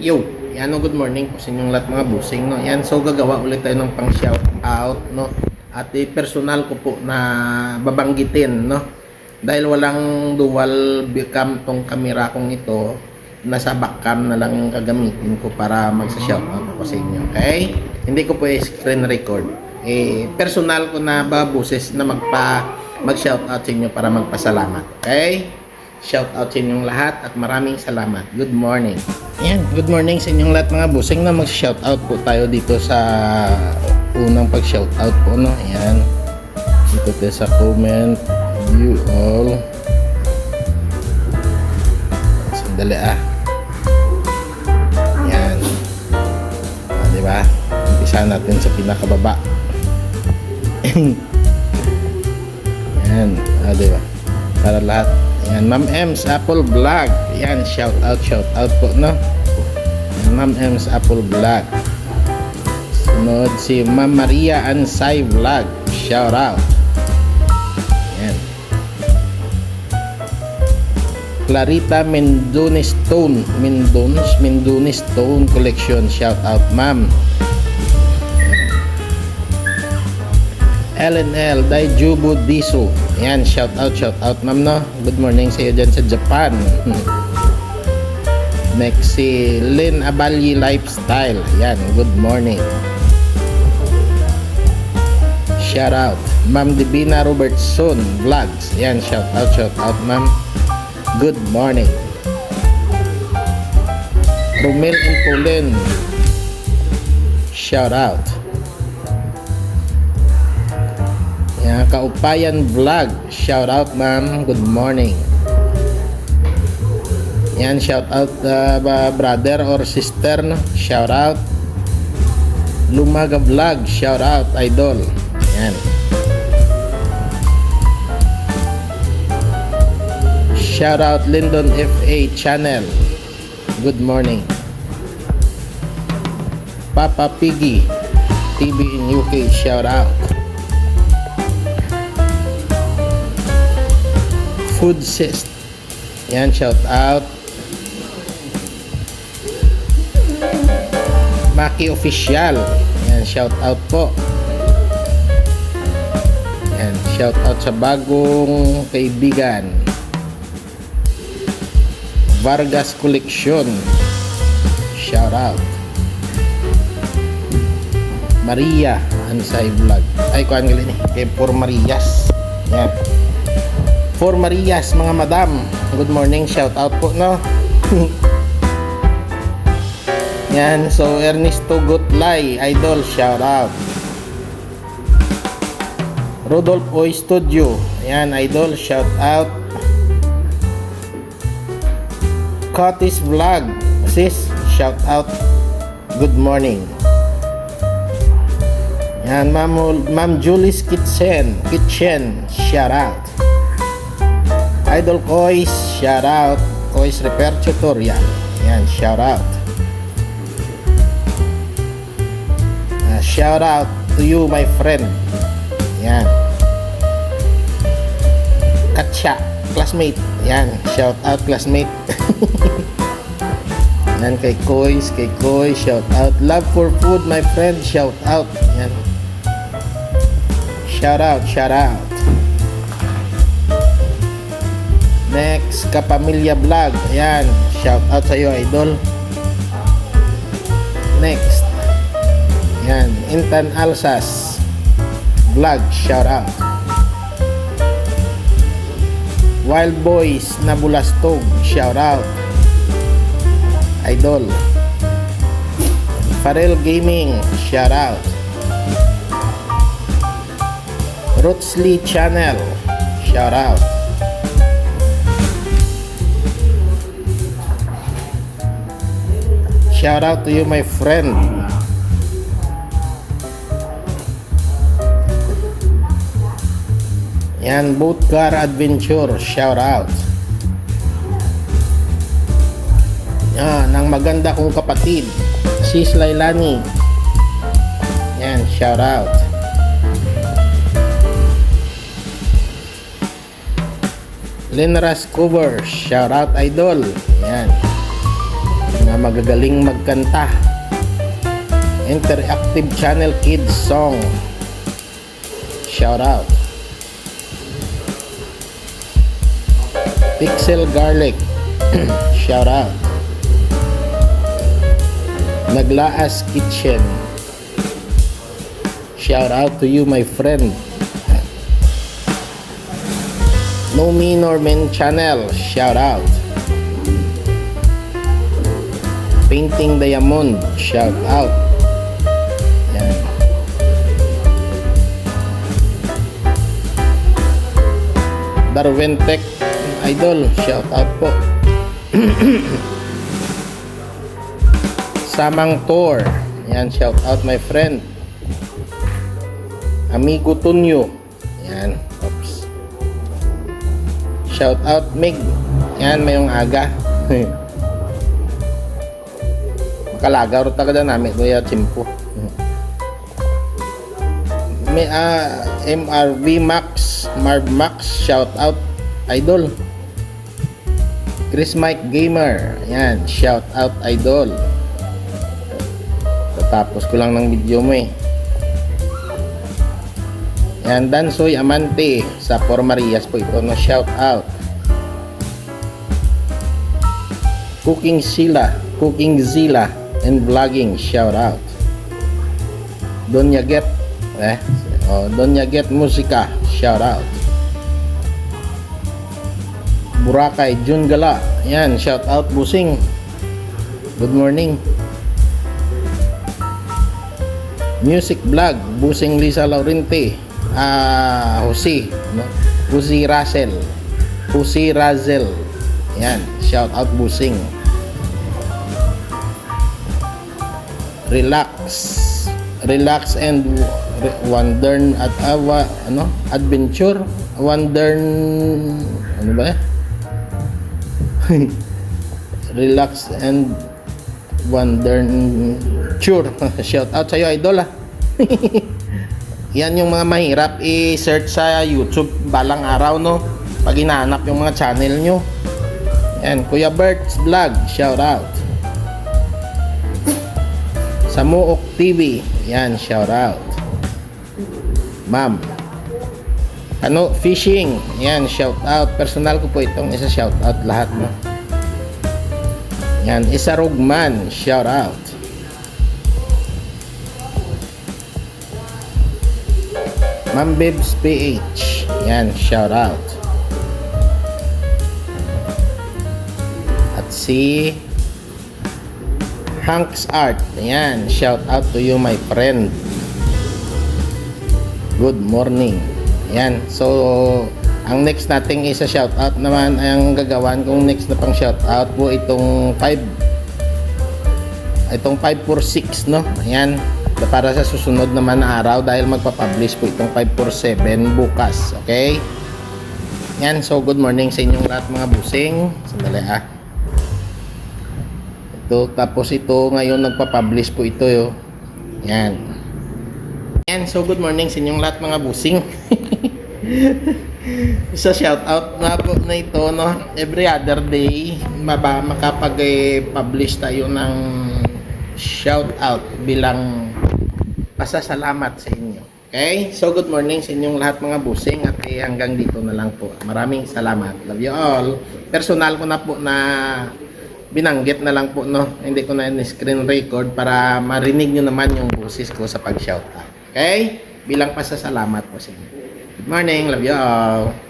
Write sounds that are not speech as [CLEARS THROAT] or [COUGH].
Yo, yan no, good morning po sa inyong lahat mga busing no. Yan so gagawa ulit tayo ng pang shout out no. At eh, personal ko po na babanggitin no. Dahil walang dual cam tong kamera kong ito, nasa backcam na lang yung gagamitin ko para magsa-shout out ako sa inyo. Okay? Hindi ko po screen record. Eh, personal ko na babuses na magpa mag-shout out sa inyo para magpasalamat. Okay? Shout out sa inyong lahat at maraming salamat. Good morning. Yan, good morning sa inyong lahat mga busing na mag-shout out po tayo dito sa unang pag-shout out po no. Yan. Dito tayo sa comment. You all. Sandali ah. Yan. Ah, di ba? Umpisa natin sa pinakababa. [LAUGHS] Yan. Ah, di ba? Para lahat. Yan, Ma'am Ems Apple Vlog. Yan, shout out, shout out po, no? Ma'am Ems Apple Vlog. Sunod si Ma'am Maria Ansay Vlog. Shout out. Yan. Clarita Mendones Stone. Mendones, Mendones Stone Collection. Shout out, Ma'am. LNL Daijubu Diso. Yan, shout out, shout out ma'am no. Good morning sa iyo dyan sa Japan. Next si Lynn Abalyi Lifestyle. Yan, good morning. Shout out. Ma'am Divina Robertson Vlogs. Yan, shout out, shout out ma'am. Good morning. Romel Impulen. Shout out. Yan, Kaupayan Vlog. Shout out, ma'am. Good morning. Yan, shout out uh, brother or sister, no? Shout out. Lumaga Vlog. Shout out, idol. Yan. Shout out Lyndon FA channel. Good morning. Papa Piggy TV in UK. Shout out. Food Sist. Yan, shout out. Maki Official. Yan, shout out po. Yan, shout out sa bagong kaibigan. Vargas Collection. Shout out. Maria Ansay Vlog. Ay, kuhan galing eh. Kay For Marias. Yan. For Marias, mga madam. Good morning, shout out po, no? [LAUGHS] Yan, so Ernesto Gutlay, idol, shout out. Rodolph Oy Studio, yan, idol, shout out. Curtis Vlog, sis, shout out. Good morning. Yan, Ma'am, Ma'am Julie's Kitchen, Kitchen, shout out. Idol Kois, shout out. Kois Repair Tutorial. Yan, shout out. Ah, shout out to you, my friend. Yan. Katya, classmate. Yan, shout out classmate. [LAUGHS] Yan kay Kois, kay Kois, shout out. Love for food, my friend, shout out. Yan. Shout out, shout out. Next, Kapamilya Vlog. Ayan, shout out sa iyo, idol. Next. Ayan, Intan Alsas Vlog, shout out. Wild Boys na Bulastog, shout out. Idol. Farel Gaming, shout out. Roots Lee Channel, shout out. Shout out to you, my friend. Yan, Boat Car Adventure. Shout out. Yan, ang maganda kong kapatid. Sis Lailani. Yan, shout out. Linras Covers. Shout out, idol. Yan. Magagaling magkanta. Interactive Channel Kids Song. Shout out. Pixel Garlic. [CLEARS THROAT] Shout out. Naglaas Kitchen. Shout out to you, my friend. No Me Norman Channel. Shout out. Painting Diamond. Shout out. Darwin Tech Idol. Shout out po. [CLEARS THROAT] Samang Tour. Yan, shout out my friend. Amigo Tunyo. Yan. Oops. Shout out Mig. Yan, mayong aga. [LAUGHS] Makalagaw ro talaga namin kuya Chimpo. May ah, MRV Max, Marv Max, shout out idol. Chris Mike Gamer. Yan, shout out idol. Tatapos ko lang ng video mo eh. Yan, Dansoy Amante sa Por Marias po ito no shout out. Cooking Sila, Cooking Zila and Vlogging shout out. Donya Get eh oh, Donya Get Musika shout out. Burakay Jun Gala. Yan, shout out Busing. Good morning. Music Vlog, Busing Lisa Laurente. Ah, Jose, no? Jose Russell. Jose Razel. Yan, shout out Busing. Relax. Relax and wonder at awa ano? Adventure. Wonder ano ba [LAUGHS] relax and wonder sure [LAUGHS] shout out sa'yo idol ah. [LAUGHS] Yan yung mga mahirap i-search sa YouTube balang araw no? Pag hinahanap yung mga channel nyo. Yan Kuya Bert's Vlog. Shout out Samuok TV yan shout out. Ma'am. Ano fishing. Yan shout out. Personal ko po itong isa shout out lahat no? Yan isa rugman shout out. Ma'am Bibs PH yan shout out. At si Hanks Art. Yan shout out to you my friend. Good morning. Yan so ang next nating isa shout out naman ang gagawan kong next na pang shout out po itong 5 itong 546 no? Ayan para sa susunod naman na araw dahil magpapublish po itong 547 bukas okay? Yan so good morning sa inyong lahat mga busing. Sandali ah ito tapos ito ngayon nagpapublish po ito yo yan yan so good morning sa inyong lahat mga busing [LAUGHS] sa shout out na po na ito no every other day maba makapag-publish tayo ng shout out bilang pasasalamat sa inyo. Okay? So good morning sa inyong lahat mga busing at eh, hanggang dito na lang po. Maraming salamat. Love you all. Personal ko na po na binanggit na lang po no. Hindi ko na in-screen record para marinig nyo naman yung boses ko sa pag-shout out. Okay? Bilang pasasalamat po sa inyo. Good morning. Love you all.